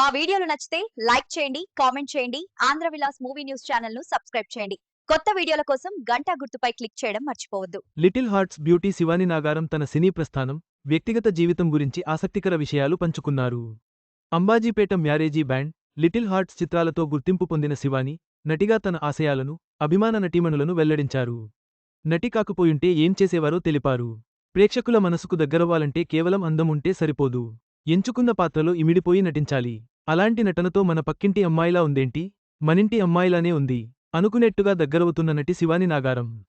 మా వీడియోలు నచ్చితే లైక్ చేయండి కామెంట్ చేయండి ఆంధ్ర విలాస్ మూవీ న్యూస్ ఛానల్ను సబ్స్క్రైబ్ చేయండి. కొత్త వీడియోల కోసం గంట గుర్తుపై క్లిక్ చేయడం మర్చిపోవద్దు. Little Hearts beauty Shivani Nagaram తన సినీ ప్రస్థానం వ్యక్తిగత జీవితం గురించి ఆసక్తికర విషయాలు పంచుకున్నారు. Ambajipeta Marriage Band Little Hearts చిత్రాలతో గుర్తింపు పొందిన శివాని నటిగా తన ఆశయాలను అభిమాన నటీమణులను వెల్లడించారు. నటి కాకపోయుంటే ఏం చేసేవారో తెలిపారు. ప్రేక్షకుల మనసుకు దగ్గరవ్వాలంటే కేవలం అందం ఉంటే సరిపోదు. ఎంచుకున్న పాత్రలో ఇమిడిపోయి నటించాలి. అలాంటి నటనతో మన పక్కింటి అమ్మాయిలా ఉందేంటి? మనింటి అమ్మాయిలానే ఉంది. అనుకునేట్టుగా దగ్గరవుతున్న నటి శివాని నాగారం.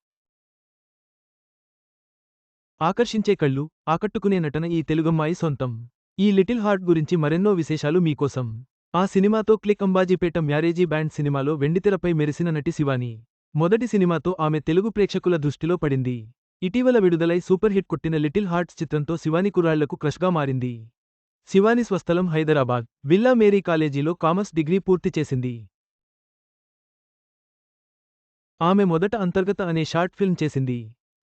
ఆకర్షించే కళ్ళు ఆకట్టుకునే నటన ఈ తెలుగమ్మాయి సొంతం. ఈ లిటిల్ హార్ట్ గురించి మరెన్నో విశేషాలు మీకోసం. ఆ సినిమాతో క్లిక్ అంబాజీపేట మ్యారేజీ బ్యాండ్ సినిమాలో వెండితెరపై మెరిసిన నటి శివాని. మొదటి సినిమాతో ఆమె తెలుగు ప్రేక్షకుల దృష్టిలో పడింది. ఇటీవల విడుదలై సూపర్ హిట్ కొట్టిన లిటిల్ హార్ట్స్ చిత్రంతో శివాని కురాళ్ళకు క్రష్గా మారింది. శివాని స్వస్థలం హైదరాబాద్ విల్లా మేరీ కాలేజీలో కామర్స్ డిగ్రీ పూర్తి చేసింది. ఆమె మొదట అంతర్గత అనే షార్ట్ ఫిల్మ్ చేసింది.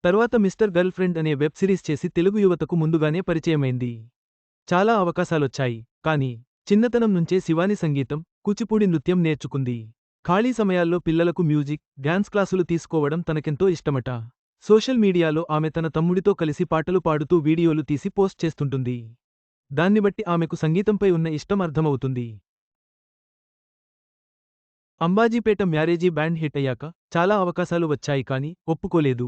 తర్వాత మిస్టర్ గర్ల్ ఫ్రెండ్ అనే వెబ్ సిరీస్ చేసి తెలుగు యువతకు ముందుగానే పరిచయమైంది. చాలా అవకాశాలొచ్చాయి కాని చిన్నతనం నుంచే శివాని సంగీతం కూచిపూడి నృత్యం నేర్చుకుంది. ఖాళీ సమయాల్లో పిల్లలకు మ్యూజిక్ డ్యాన్స్ క్లాసులు తీసుకోవడం తనకెంతో ఇష్టమట. సోషల్ మీడియాలో ఆమె తన తమ్ముడితో కలిసి పాటలు పాడుతూ వీడియోలు తీసి పోస్ట్ చేస్తుంటుంది. దాన్ని బట్టి ఆమెకు సంగీతంపై ఉన్న ఇష్టం అర్థమవుతుంది. అంబాజీపేట మ్యారేజీ బ్యాండ్ హిట్ అయ్యాక చాలా అవకాశాలు వచ్చాయి కాని ఒప్పుకోలేదు.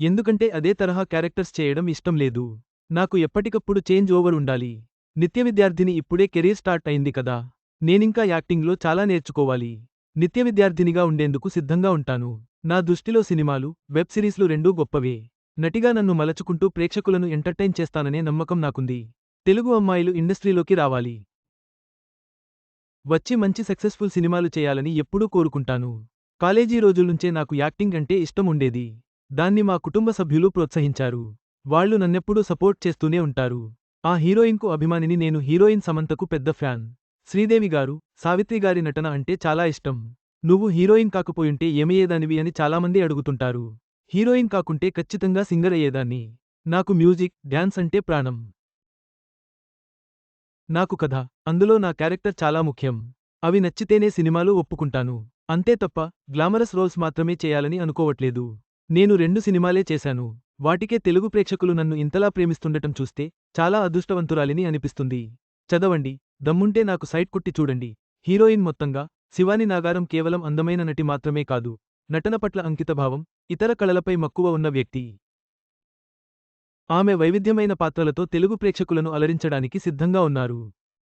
ఎందుకంటే అదే తరహా క్యారెక్టర్స్ చేయడం ఇష్టం లేదు. నాకు ఎప్పటికప్పుడు చేంజ్ ఓవర్ ఉండాలి. నిత్య విద్యార్థిని ఇప్పుడే కెరీర్ స్టార్ట్ అయింది కదా. నేనింకా యాక్టింగ్లో చాలా నేర్చుకోవాలి. నిత్య విద్యార్థినిగా ఉండేందుకు సిద్ధంగా ఉంటాను. నా దృష్టిలో సినిమాలు వెబ్ సిరీస్లు రెండూ గొప్పవే. నటిగా నన్ను మలచుకుంటూ ప్రేక్షకులను ఎంటర్టైన్ చేస్తాననే నమ్మకం నాకుంది. తెలుగు అమ్మాయిలు ఇండస్ట్రీలోకి రావాలి. వచ్చి మంచి సక్సెస్ఫుల్ సినిమాలు చేయాలని ఎప్పుడూ కోరుకుంటాను. కాలేజీ రోజుల్నుంచే నాకు యాక్టింగ్ అంటే ఇష్టం ఉండేది. దాన్ని మా కుటుంబ సభ్యులు ప్రోత్సహించారు. వాళ్ళు నన్నెప్పుడూ సపోర్ట్ చేస్తూనే ఉంటారు. ఆ హీరోయిన్కు అభిమానిని నేను హీరోయిన్ సమంతకు పెద్ద ఫ్యాన్. శ్రీదేవి గారు సావిత్రి గారి నటన అంటే చాలా ఇష్టం. నువ్వు హీరోయిన్ కాకపోయుంటే ఏమయ్యేదానివి అని చాలామంది అడుగుతుంటారు. హీరోయిన్ కాకుంటే ఖచ్చితంగా సింగర్ అయ్యేదాన్ని. నాకు మ్యూజిక్ డ్యాన్స్ అంటే ప్రాణం. నాకు కథ. అందులో నా క్యారెక్టర్ చాలా ముఖ్యం. అవి నచ్చితేనే సినిమాలు ఒప్పుకుంటాను. అంతే తప్ప గ్లామరస్ రోల్స్ మాత్రమే చేయాలని అనుకోవట్లేదు. నేను రెండు సినిమాలే చేశాను. వాటికే తెలుగు ప్రేక్షకులు నన్ను ఇంతలా ప్రేమిస్తుండటం చూస్తే చాలా అదృష్టవంతురాలిని అనిపిస్తుంది. చదవండి. దమ్ముంటే నాకు సైట్ కుట్టి చూడండి. హీరోయిన్ మొత్తంగా శివాని నాగారం కేవలం అందమైన నటి మాత్రమే కాదు. నటన పట్ల అంకితభావం ఇతర కళలపై మక్కువ ఉన్న వ్యక్తి. ఆమె వైవిధ్యమైన పాత్రలతో తెలుగు ప్రేక్షకులను అలరించడానికి సిద్ధంగా ఉన్నారు.